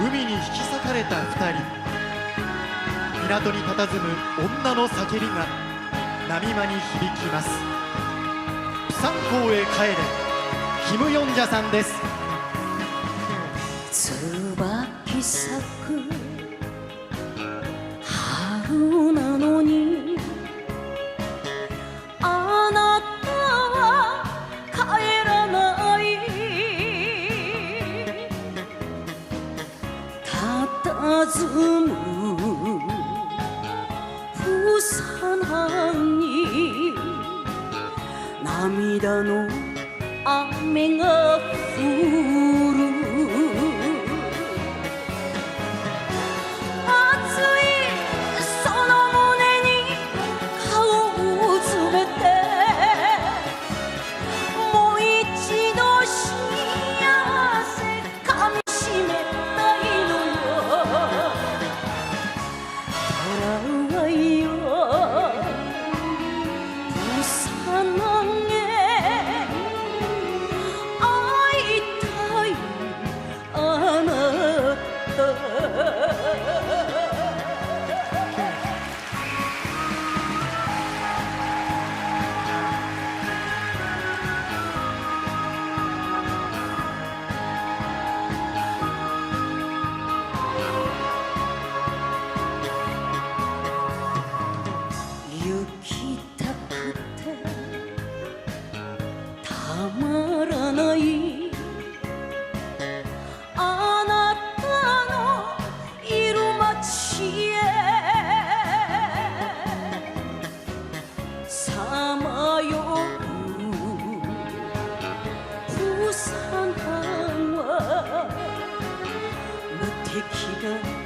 海に引き裂かれた二人。港に佇む女の叫びが波間に響きます。プサン港へ帰れ。キム・ヨンジャさんです。椿咲く弾む。幼に涙の雨が降る。プサンは無敵が